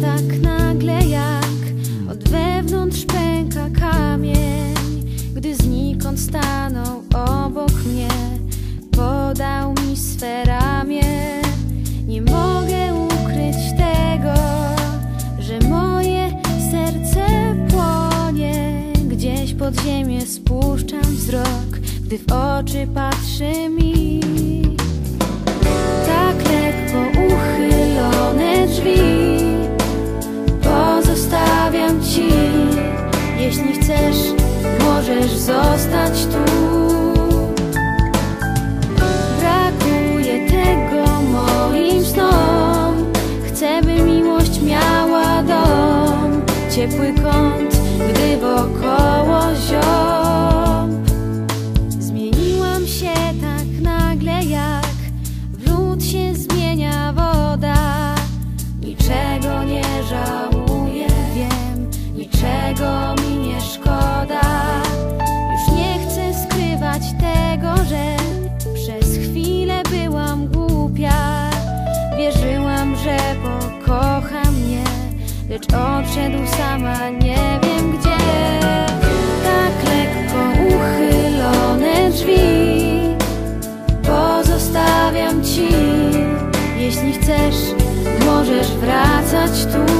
tak nagle jak od wewnątrz pęka kamień. Gdy znikąd stanął obok mnie Podał mi swe ramię. Nie mogę ukryć tego, że moje serce płonie. Gdzieś pod ziemię spuszczam wzrok Gdy w oczy patrzy mi Jeśli chcesz, możesz zostać tu. Brakuje tego moim snom. Chcę, by miłość miała dom. Ciepły kąt, gdy wokoło ziom Lecz odszedł sama, nie wiem gdzie. Tak lekko uchylone drzwi. Pozostawiam ci. Jeśli chcesz, możesz wracać tu.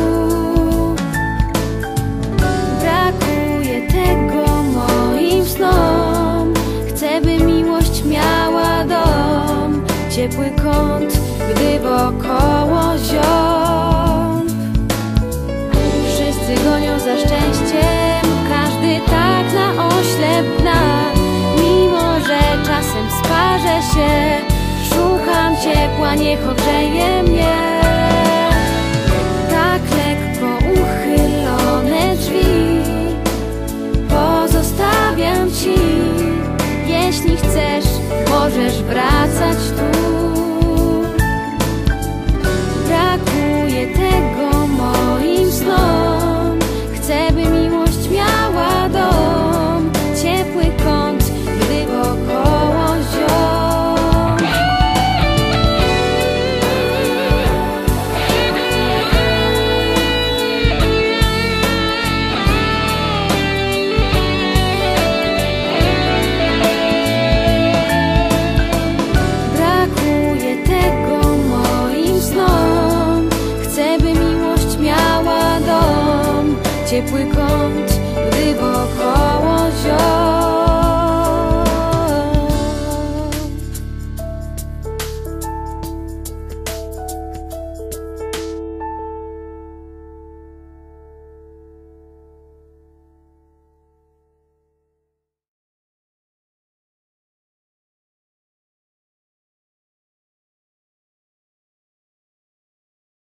Brakuje tego moim snom. Chcę, by miłość miała dom. Ciepły kąt, gdy wokoło sparzę się. Szukam ciepła, niech ogrzeje mnie. Tak lekko uchylone drzwi. Pozostawiam ci. Jeśli chcesz, możesz wracać tu miłość miała dom Ciepły kąt, gdy wokoło